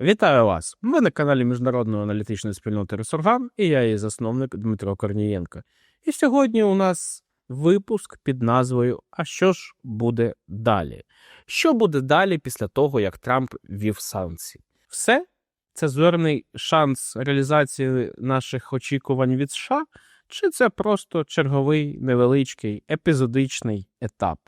Вітаю вас! Ви на каналі Міжнародної аналітичної спільноти Ресургам і я її засновник Дмитро Корнієнко. І сьогодні у нас випуск під назвою А що ж буде далі? Що буде далі після того, як Трамп ввів санкції? Все це зорний шанс реалізації наших очікувань від США, чи це просто черговий невеличкий епізодичний етап?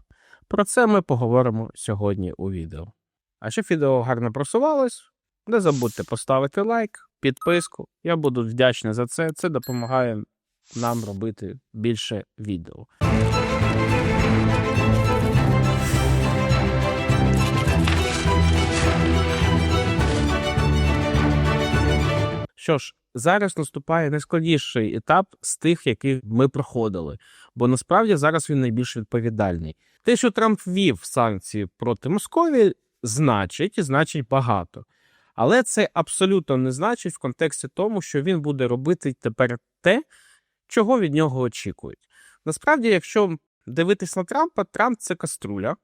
Про це ми поговоримо сьогодні у відео. А щоб відео гарно просувалось, не забудьте поставити лайк, підписку. Я буду вдячний за це. Це допомагає нам робити більше відео. Що ж, зараз наступає найскладніший етап з тих, яких ми проходили, бо насправді зараз він найбільш відповідальний. Те, що Трамп ввів санкції проти Московії, значить і значить багато. Але це абсолютно не значить в контексті тому, що він буде робити тепер те, чого від нього очікують. Насправді, якщо дивитись на Трампа, Трамп це каструля,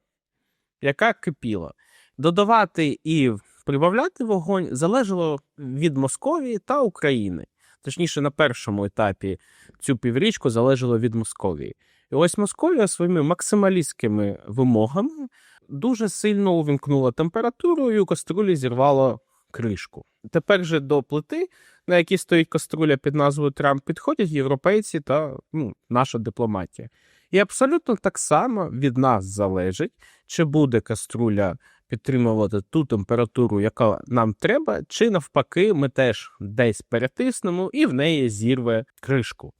яка кипіла. Додавати і прибавляти вогонь залежало від Московії та України. Точніше, на першому етапі цю піврічку залежало від Московії. І ось Московія своїми максималістськими вимогами дуже сильно увімкнула температуру, і у каструлі зірвало кришку. Тепер же до плити, на якій стоїть каструля під назвою Трамп, підходять європейці та ну, наша дипломатія. І абсолютно так само від нас залежить, чи буде каструля підтримувати ту температуру, яка нам треба, чи навпаки, ми теж десь перетиснемо і в неї зірве кришку.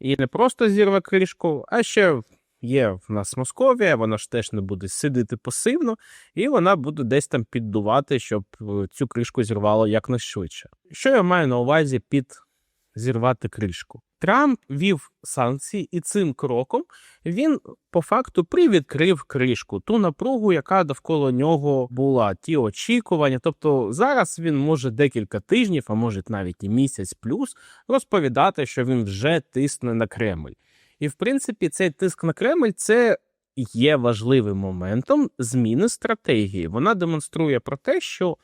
І не просто зірве кришку, а ще є в нас Московія, вона ж теж не буде сидіти пасивно, і вона буде десь там піддувати, щоб е, цю кришку зірвало якнайшвидше. Що я маю на увазі під зірвати кришку? Трамп вів санкції, і цим кроком він по факту привідкрив кришку, ту напругу, яка довкола нього була, ті очікування. Тобто зараз він може декілька тижнів, а може навіть і місяць плюс, розповідати, що він вже тисне на Кремль. І в принципі, цей тиск на Кремль це є важливим моментом зміни стратегії. Вона демонструє про те, що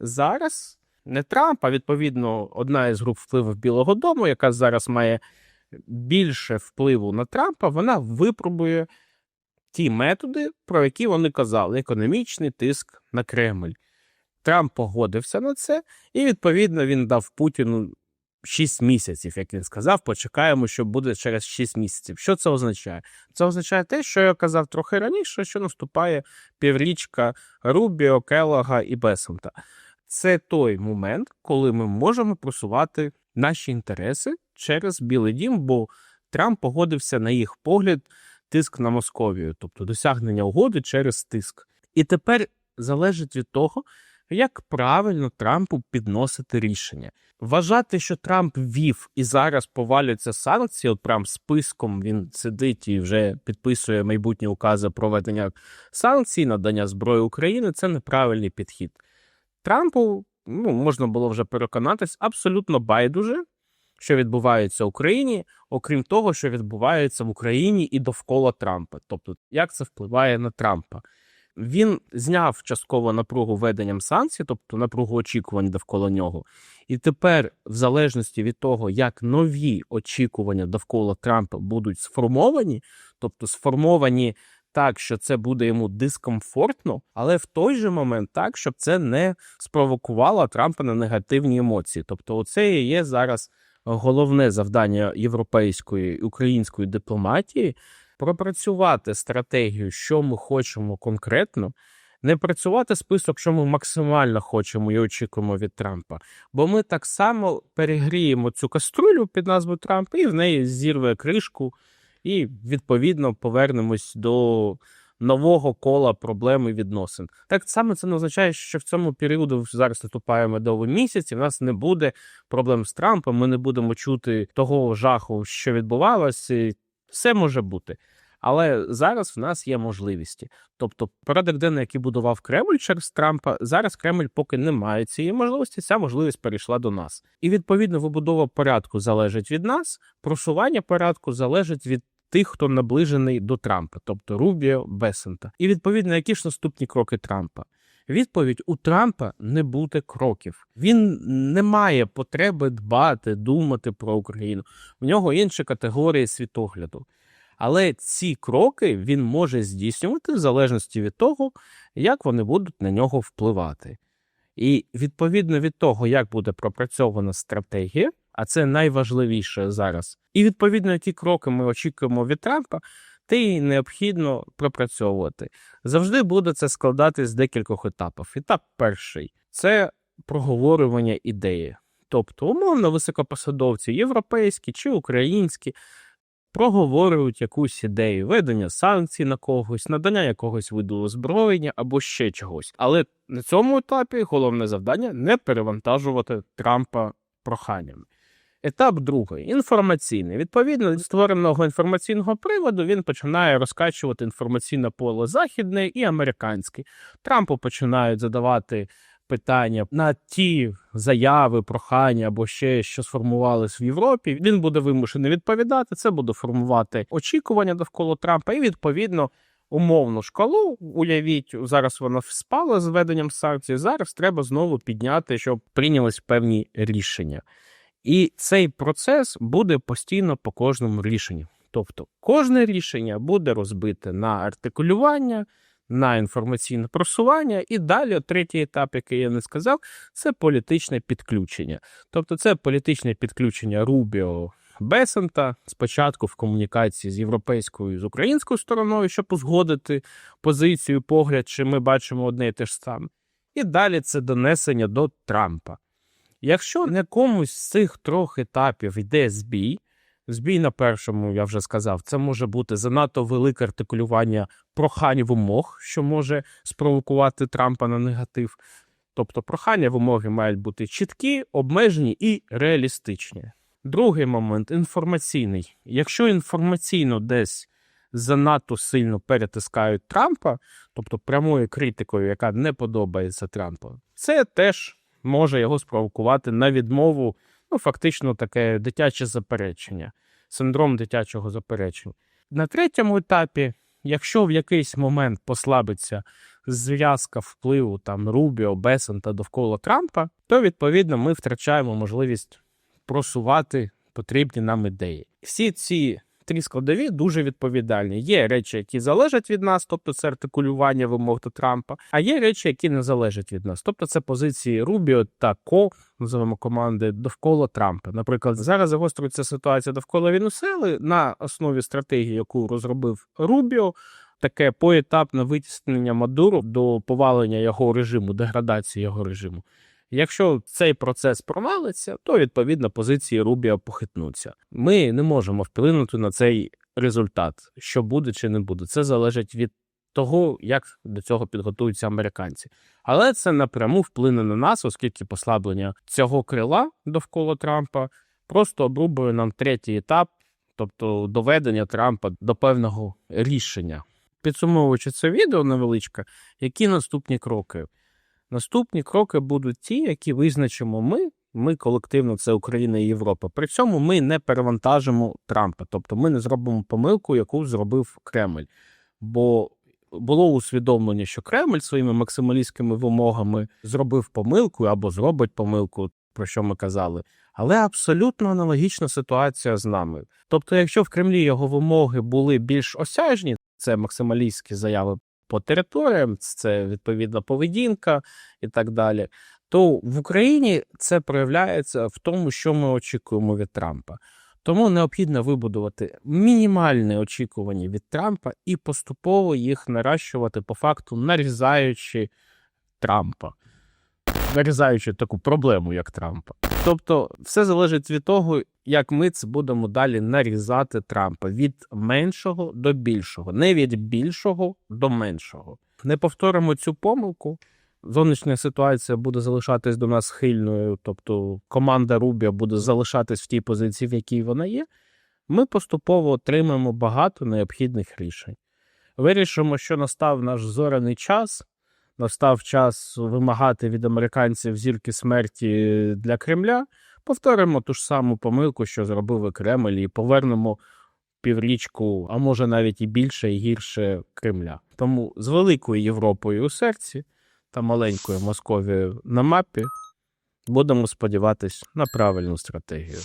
зараз не Трамп, а відповідно одна із груп впливу Білого Дому, яка зараз має більше впливу на Трампа, вона випробує ті методи, про які вони казали: економічний тиск на Кремль. Трамп погодився на це, і відповідно він дав Путіну 6 місяців, як він сказав, почекаємо, що буде через 6 місяців. Що це означає? Це означає те, що я казав трохи раніше, що наступає піврічка Рубіо, Келлога і Бесента. Це той момент, коли ми можемо просувати наші інтереси через Білий Дім, бо Трамп погодився на їх погляд тиск на Московію, тобто досягнення угоди через тиск. І тепер залежить від того, як правильно Трампу підносити рішення. Вважати, що Трамп ввів і зараз повалюються санкції, от прям списком він сидить і вже підписує майбутні укази про введення санкцій, надання зброї України це неправильний підхід. Трампу ну, можна було вже переконатись абсолютно байдуже, що відбувається в Україні, окрім того, що відбувається в Україні і довкола Трампа. Тобто, як це впливає на Трампа. Він зняв частково напругу веденням санкцій, тобто напругу очікувань довкола нього. І тепер, в залежності від того, як нові очікування довкола Трампа будуть сформовані, тобто сформовані так, що це буде йому дискомфортно, але в той же момент так, щоб це не спровокувало Трампа на негативні емоції. Тобто, оце і є зараз головне завдання європейської і української дипломатії пропрацювати стратегію, що ми хочемо конкретно, не працювати список, що ми максимально хочемо і очікуємо від Трампа. Бо ми так само перегріємо цю каструлю під назвою Трамп, і в неї зірве кришку, і відповідно повернемось до. Нового кола проблем і відносин. Так саме це не означає, що в цьому періоду зараз наступає медовий місяць, і в нас не буде проблем з Трампом. Ми не будемо чути того жаху, що відбувалося, все може бути. Але зараз в нас є можливості. Тобто, порядок денний, який будував Кремль через Трампа, зараз Кремль поки не має цієї можливості. Ця можливість перейшла до нас. І відповідно вибудова порядку залежить від нас, просування порядку залежить від тих, хто наближений до Трампа, тобто Рубіо, Бесента. І відповідно, які ж наступні кроки Трампа. Відповідь у Трампа не буде кроків. Він не має потреби дбати, думати про Україну. В нього інші категорії світогляду. Але ці кроки він може здійснювати в залежності від того, як вони будуть на нього впливати. І відповідно від того, як буде пропрацьована стратегія, а це найважливіше зараз, і відповідно які кроки ми очікуємо від Трампа, те й необхідно пропрацьовувати. Завжди буде це складати з декількох етапів. Етап перший це проговорювання ідеї. Тобто, умовно, високопосадовці, європейські чи українські, проговорюють якусь ідею, ведення санкцій на когось, надання якогось виду озброєння або ще чогось. Але на цьому етапі головне завдання не перевантажувати Трампа проханнями. Етап другий інформаційний. Відповідно до створеного інформаційного приводу він починає розкачувати інформаційне поле західне і американське. Трампу починають задавати питання на ті заяви, прохання або ще що сформувались в Європі. Він буде вимушений відповідати. Це буде формувати очікування довкола Трампа, і відповідно. Умовну шкалу, уявіть, зараз вона спала з введенням санкцій. Зараз треба знову підняти, щоб прийнялись певні рішення. І цей процес буде постійно по кожному рішенню. Тобто, кожне рішення буде розбите на артикулювання, на інформаційне просування, і далі третій етап, який я не сказав, це політичне підключення. Тобто, це політичне підключення Рубіо. Бесента спочатку в комунікації з європейською з українською стороною, щоб узгодити позицію, погляд, чи ми бачимо одне і те ж саме. І далі це донесення до Трампа. Якщо на комусь з цих трьох етапів йде збій, збій на першому, я вже сказав, це може бути занадто велике артикулювання прохань вимог, що може спровокувати Трампа на негатив. Тобто прохання вимоги мають бути чіткі, обмежені і реалістичні. Другий момент інформаційний. Якщо інформаційно десь занадто сильно перетискають Трампа, тобто прямою критикою, яка не подобається Трампу, це теж може його спровокувати на відмову, ну фактично таке дитяче заперечення, синдром дитячого заперечення. На третьому етапі, якщо в якийсь момент послабиться зв'язка впливу там Рубіо, Бесента довкола Трампа, то відповідно ми втрачаємо можливість просувати потрібні нам ідеї. Всі ці три складові дуже відповідальні. Є речі, які залежать від нас, тобто це артикулювання вимог до Трампа, а є речі, які не залежать від нас, тобто це позиції Рубіо та Ко, називаємо команди довкола Трампа. Наприклад, зараз загострюється ситуація довкола Венесуели на основі стратегії, яку розробив Рубіо. Таке поетапне витіснення Мадуру до повалення його режиму, деградації його режиму. Якщо цей процес провалиться, то відповідно позиції Рубіо похитнуться. Ми не можемо вплинути на цей результат, що буде чи не буде. Це залежить від того, як до цього підготуються американці. Але це напряму вплине на нас, оскільки послаблення цього крила довкола Трампа просто обрубує нам третій етап, тобто доведення Трампа до певного рішення. Підсумовуючи це відео невеличке, які наступні кроки? Наступні кроки будуть ті, які визначимо ми. Ми колективно, це Україна і Європа. При цьому ми не перевантажимо Трампа, тобто ми не зробимо помилку, яку зробив Кремль. Бо було усвідомлення, що Кремль своїми максималістськими вимогами зробив помилку або зробить помилку, про що ми казали. Але абсолютно аналогічна ситуація з нами. Тобто, якщо в Кремлі його вимоги були більш осяжні, це максималістські заяви по територіям, це відповідна поведінка і так далі. То в Україні це проявляється в тому, що ми очікуємо від Трампа. Тому необхідно вибудувати мінімальні очікування від Трампа і поступово їх наращувати по факту, нарізаючи Трампа, нарізаючи таку проблему, як Трампа. Тобто, все залежить від того, як ми це будемо далі нарізати Трампа від меншого до більшого, не від більшого до меншого. Не повторимо цю помилку. Зовнішня ситуація буде залишатись до нас схильною, тобто команда Рубіо буде залишатись в тій позиції, в якій вона є. Ми поступово отримаємо багато необхідних рішень. Вирішимо, що настав наш зорений час, настав час вимагати від американців зірки смерті для Кремля. Повторимо ту ж саму помилку, що зробив Кремль, і повернемо піврічку, а може навіть і більше, і гірше Кремля. Тому з великою Європою у серці та маленькою Московією на мапі, будемо сподіватись на правильну стратегію.